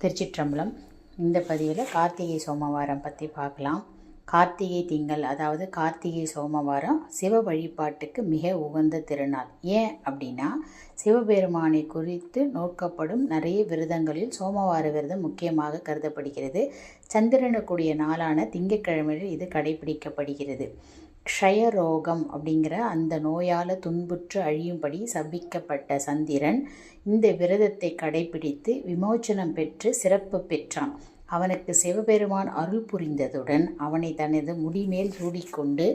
திருச்சிற்றம்பலம். இந்த பதிவில் கார்த்திகை சோமவாரம் பற்றி பார்க்கலாம். கார்த்திகை திங்கள் அதாவது கார்த்திகை சோமவாரம் சிவ வழிபாட்டுக்கு மிக உகந்த திருநாள். ஏன் அப்படின்னா சிவபெருமானை குறித்து நோக்கப்படும் நிறைய விரதங்களில் சோமவார விரதம் முக்கியமாக கருதப்படுகிறது. சந்திரனுக்குரிய நாளான திங்கட்கிழமையில் இது கடைபிடிக்கப்படுகிறது. க்ஷயரோகம் அப்படிங்கிற அந்த நோயால் துன்புற்று அழியும்படி சபிக்கப்பட்ட சந்திரன் இந்த விரதத்தை கடைபிடித்து விமோச்சனம் பெற்று சிறப்பு பெற்றான். அவனுக்கு சிவபெருமான் அருள் புரிந்ததுடன் அவனை தனது முடிமேல் சூடிக்கொண்டு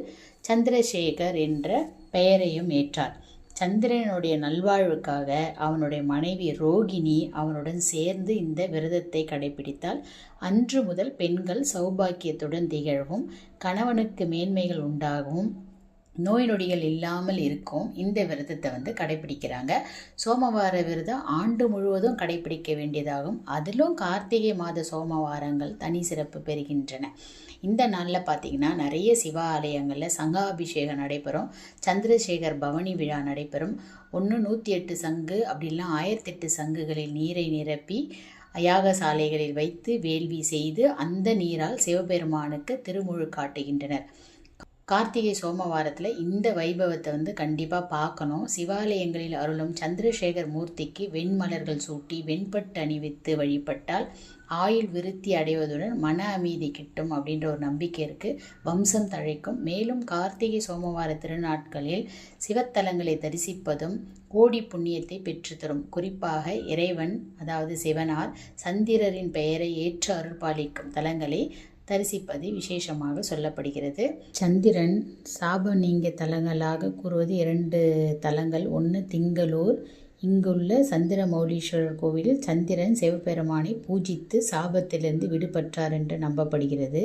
சந்திரசேகர் என்ற பெயரையும் ஏற்றார். சந்திரனுடைய நல்வாழ்வுக்காக அவனுடைய மனைவி ரோகிணி அவனுடன் சேர்ந்து இந்த விரதத்தை கடைபிடித்தால் அன்று முதல் பெண்கள் சௌபாக்கியத்துடன் திகழவும் கணவனுக்கு மேன்மைகள் உண்டாகவும் நோய் நொடிகள் இல்லாமல் இருக்கும். இந்த விரதத்தை வந்து கடைபிடிக்கிறாங்க சோமவார விரதம் ஆண்டு முழுவதும் கடைபிடிக்க வேண்டியதாகும். அதிலும் கார்த்திகை மாத சோமவாரங்கள் தனி சிறப்பு பெறுகின்றன. இந்த நாளில் பார்த்திங்கன்னா நிறைய சிவாலயங்களில் சங்காபிஷேகம் நடைபெறும். சந்திரசேகர் பவனி விழா நடைபெறும். ஒன்று நூற்றி எட்டு சங்கு அப்படிலாம் ஆயிரத்தெட்டு சங்குகளில் நீரை நிரப்பி யாகசாலைகளில் வைத்து வேள்வி செய்து அந்த நீரால் சிவபெருமானுக்கு திருமுழு காட்டுகின்றனர். கார்த்திகை சோமவாரத்தில் இந்த வைபவத்தை வந்து கண்டிப்பாக பார்க்கணும். சிவாலயங்களில் அருளும் சந்திரசேகர் மூர்த்திக்கு வெண்மலர்கள் சூட்டி வெண்பட்டு அணிவித்து வழிபட்டால் ஆயுள் விருத்தி அடைவதுடன் மன அமைதி கிட்டும் அப்படின்ற ஒரு நம்பிக்கை இருக்குது வம்சம் தழைக்கும். மேலும் கார்த்திகை சோமவார திருநாட்களில் சிவத்தலங்களை தரிசிப்பதும் கோடி புண்ணியத்தை பெற்றுத்தரும். குறிப்பாக இறைவன் அதாவது சிவனார் சந்திரரின் பெயரை ஏற்று அருள்பாலிக்கும் தலங்களை தரிசிப்பது விசேஷமாக சொல்லப்படுகிறது. சந்திரன் சாப நீங்க தலங்களாக கூறுவது இரண்டு தலங்கள். ஒன்று திங்களூர் இங்குள்ள சந்திரமௌலீஸ்வரர் கோவிலில் சந்திரன் சிவபெருமானை பூஜித்து சாபத்திலிருந்து விடுபட்டார் என்று நம்பப்படுகிறது.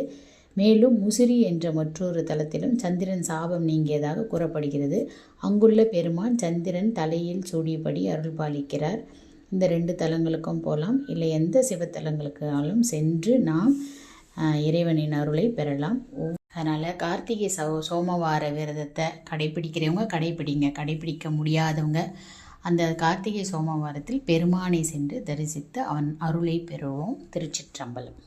மேலும் முசிறி என்ற மற்றொரு தலத்திலும் சந்திரன் சாபம் நீங்கியதாக கூறப்படுகிறது. அங்குள்ள பெருமான் சந்திரன் தலையில் சூடியபடி அருள்பாலிக்கிறார் இந்த ரெண்டு தலங்களுக்கும் போகலாம் இல்லை எந்த சிவத்தலங்களுக்காலும் சென்று நாம் இறைவனின் அருளை பெறலாம். அதனால் கார்த்திகை சோ சோமவார விரதத்தை கடைப்பிடிக்கிறவங்க கடைப்பிடிங்க கடைப்பிடிக்க முடியாதவங்க அந்த கார்த்திகை சோமவாரத்தில் பெருமானை சென்று தரிசித்து அவன் அருளை பெறுவோம். திருச்சிற்றம்பலம்.